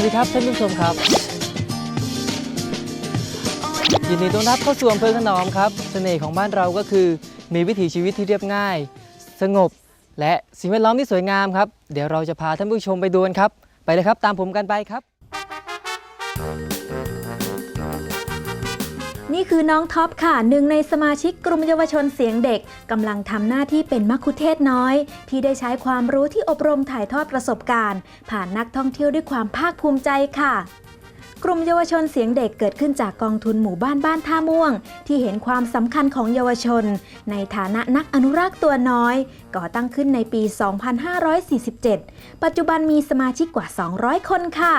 สวัสดีครับท่านผู้ชมครับ ยินดีต้อนรับเข้าสู่อำเภอขนอมครับ เสน่ห์ของบ้านเราก็คือ มีวิถีชีวิตที่เรียบง่าย สงบ และสิ่งแวดล้อมที่สวยงามครับ เดี๋ยวเราจะพาท่านผู้ชมไปดูกันครับ ไปเลยครับตามผมกันไปครับ นี่คือน้องท็อปค่ะหนึ่งในสมาชิกกลุ่มเยาวชนเสียงเด็กกำลังทำหน้าที่เป็นมัคคุเทศก์น้อย ที่ได้ใช้ความรู้ที่อบรมถ่ายทอดประสบการณ์ ผ่านนักท่องเที่ยวด้วยความภาคภูมิใจค่ะกลุ่มเยาวชนเสียงเด็กเกิดขึ้นจากกองทุนหมู่บ้านบ้านท่าม่วง ที่เห็นความสำคัญของเยาวชน ในฐานะนักอนุรักษ์ตัวน้อย ก่อตั้งขึ้นในปี 2547 ปัจจุบันมีสมาชิกกว่า 200 คนค่ะ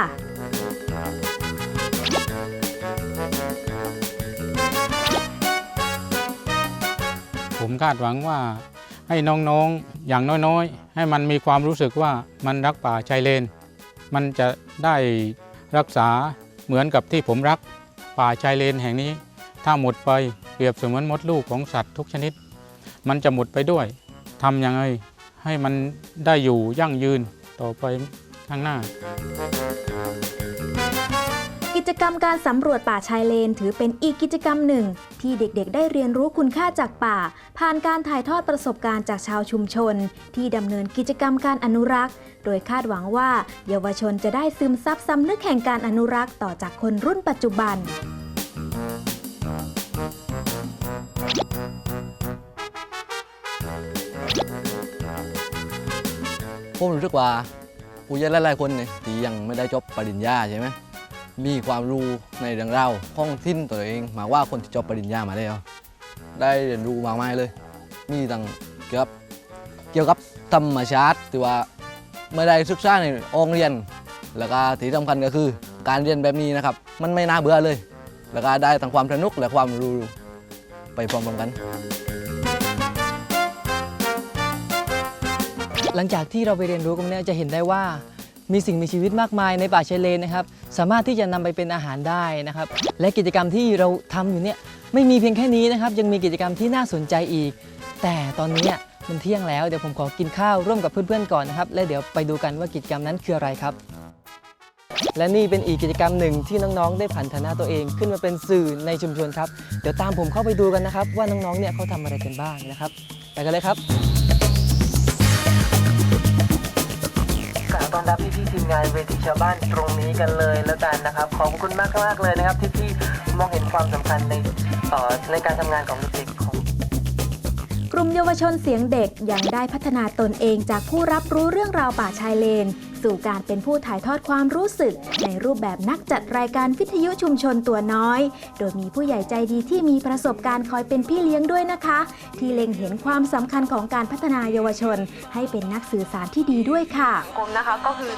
คาดหวังว่าให้น้องๆอย่างน้อยๆ ให้มันมีความรู้สึกว่ามันรักป่าชายเลน มันจะได้รักษาเหมือนกับที่ผมรักป่าชายเลนแห่งนี้ ถ้าหมดไปเปรียบเสมือนมดลูกของสัตว์ทุกชนิด มันจะหมดไปด้วยทำยังไงให้มันได้อยู่ยั่งยืนต่อไปข้างหน้า กิจกรรมการสำรวจป่าชายเลนถือเป็นอีกกิจกรรมหนึ่ง ที่เด็กๆ ได้เรียนรู้คุณค่าจากป่า ผ่านการถ่ายทอดประสบการณ์จากชาวชุมชน ที่ดำเนินกิจกรรมการอนุรักษ์ โดยคาดหวังว่า เยาวชนจะได้ซึมซับสำนึกแห่งการอนุรักษ์ต่อจากคนรุ่นปัจจุบันผมรู้สึกว่าผู้ใหญ่หลายๆคนเนี่ยที่ยังไม่ได้จบปริญญาใช่ไหม มีความรู้ในเรื่องราวของทิ้นตัวเองมากกว่าคนที่จบปริญญามาแล้วได้เรียนรู้มากมายเลย มีตั้งเกี่ยวกับเกี่ยวกับธรรมชาติที่ว่าไม่ได้ศึกษาในโรงเรียน แล้วก็ที่สำคัญก็คือการเรียนแบบนี้นะครับ มันไม่น่าเบื่อเลย แล้วก็ได้ทั้งความสนุกและความรู้ไปพร้อมๆกัน หลังจากที่เราไปเรียนรู้กันเนี่ยจะเห็นได้ว่า มีสิ่งมีชีวิตมากมายในป่าชายเลนนะครับ สามารถที่จะนำไปเป็นอาหารได้นะครับ และกิจกรรมที่เราทำอยู่เนี่ยไม่มีเพียงแค่นี้นะครับ ยังมีกิจกรรมที่น่าสนใจอีก แต่ตอนนี้มันเที่ยงแล้วเดี๋ยวผมขอกินข้าวร่วมกับเพื่อนๆก่อนนะครับ และเดี๋ยวไปดูกันว่ากิจกรรมนั้นคืออะไรครับ และนี่เป็นอีกกิจกรรมหนึ่งที่น้องๆ ได้ผันฐานะตัวเอง ขึ้นมาเป็นสื่อในชุมชนครับ เดี๋ยวตามผมเข้าไปดูกันนะครับ ว่าน้องๆ เนี่ยเขาทำอะไรกันบ้างนะครับ ไปกันเลยครับ พี่ๆทีมงานเวทีชาวบ้านตรงนี้กันเลยแล้วกันนะครับ ขอบคุณมากมากเลยนะครับที่พี่มองเห็นความสำคัญในเอ่อในการทำงานของเด็กของกลุ่มเยาวชนเสียงเด็กยังได้พัฒนาตนเองจากผู้รับรู้เรื่องราวป่าชายเลน สู่การเป็นผู้ถ่ายทอดความรู้สึก ในรูปแบบนักจัดรายการวิทยุชุมชนตัวน้อย โดยมีผู้ใหญ่ใจดีที่มีประสบการณ์คอยเป็นพี่เลี้ยงด้วยนะคะ ที่เล็งเห็นความสำคัญของการพัฒนาเยาวชน ให้เป็นนักสื่อสารที่ดีด้วยค่ะกรมนะคะก็คือ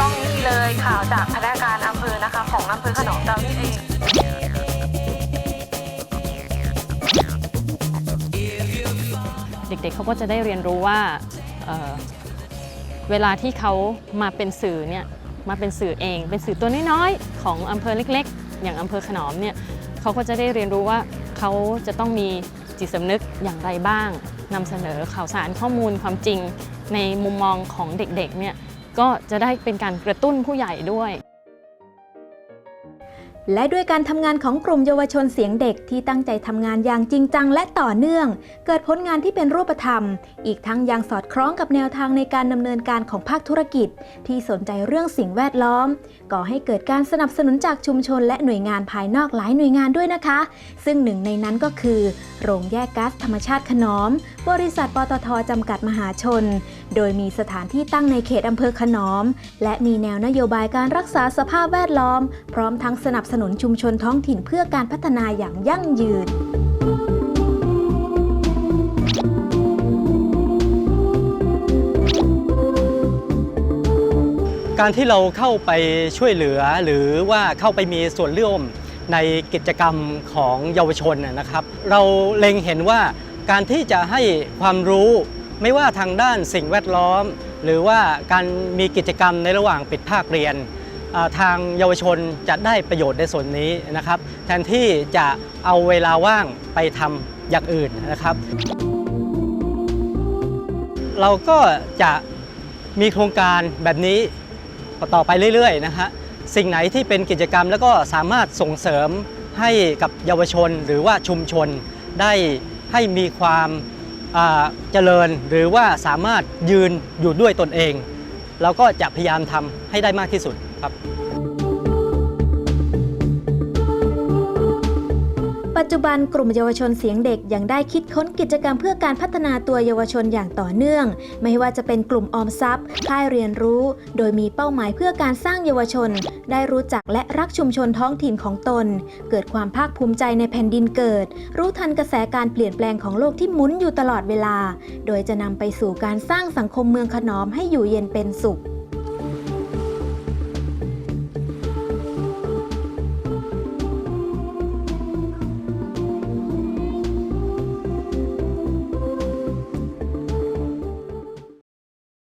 ต้องนี่เลยข่าวจากคณะการอำเภอนะคะของอำเภอขนอมเรานี่เองเด็กๆเขาก็จะได้เรียนรู้ว่า เวลาที่เขามาเป็นสื่อเนี่ยมาเป็นสื่อเอง เป็นสื่อตัวน้อยๆของอำเภอเล็กๆ อย่างอำเภอขนอมเนี่ยเขาก็จะได้เรียนรู้ว่าเขาจะต้องมีจิตสำนึกอย่างไรบ้างนำเสนอข่าวสารข้อมูลความจริงในมุมมองของเด็กๆเนี่ยก็จะได้เป็นการกระตุ้นผู้ใหญ่ด้วย และด้วยการทำงานของกลุ่มเยาวชนเสียงเด็กที่ตั้งใจทำงานอย่างจริงจังและต่อเนื่อง เกิดผลงานที่เป็นรูปธรรม อีกทั้งยังสอดคล้องกับแนวทางในการดำเนินการของภาคธุรกิจ ที่สนใจเรื่องสิ่งแวดล้อม ก่อให้เกิดการสนับสนุนจากชุมชนและหน่วยงานภายนอกหลายหน่วยงานด้วยนะคะ ซึ่งหนึ่งในนั้นก็คือ โรงแยกก๊าซธรรมชาติขนอม บริษัทปตทจำกัดมหาชน โดยมีสถานที่ตั้งในเขตอำเภอขนอม และมีแนวนโยบายการรักษาสภาพแวดล้อม พร้อมทั้งสนับสนุนชุมชนท้องถิ่นเพื่อการพัฒนาอย่างยั่งยืนการที่เราเข้าไปช่วยเหลือหรือว่าเข้าไปมีส่วนร่วมในกิจกรรมของเยาวชนนะครับ เราเล็งเห็นว่าการที่จะให้ความรู้ ไม่ว่าทางด้านสิ่งแวดล้อม หรือว่าการมีกิจกรรมในระหว่างปิดภาคเรียน ทางเยาวชนจะได้ประโยชน์ในส่วนนี้นะครับ แทนที่จะเอาเวลาว่างไปทำอย่างอื่นนะครับ เราก็จะมีโครงการแบบนี้ต่อไปเรื่อยๆนะฮะสิ่งไหนที่เป็นกิจกรรมแล้วก็สามารถส่งเสริมให้กับเยาวชนหรือว่าชุมชนได้ให้มีความ เจริญหรือว่าสามารถยืนอยู่ด้วยตนเอง เราก็จะพยายามทำให้ได้มากที่สุดครับ จจุบันกลุ่มเยาวชนเสียงเด็กยังได้คิดค้นกิจกรรมเพื่อการพัฒนาตัวเยาวชนอย่างต่อเนื่อง ไม่ว่าจะเป็นกลุ่มออมทรัพย์ค่ายเรียนรู้ โดยมีเป้าหมายเพื่อการสร้างเยาวชน ได้รู้จักและรักชุมชนท้องถิ่นของตน เกิดความภาคภูมิใจในแผ่นดินเกิด รู้ทันกระแสการเปลี่ยนแปลงของโลกที่หมุนอยู่ตลอดเวลา โดยจะนำไปสู่การสร้างสังคมเมืองขนอมให้อยู่เย็นเป็นสุข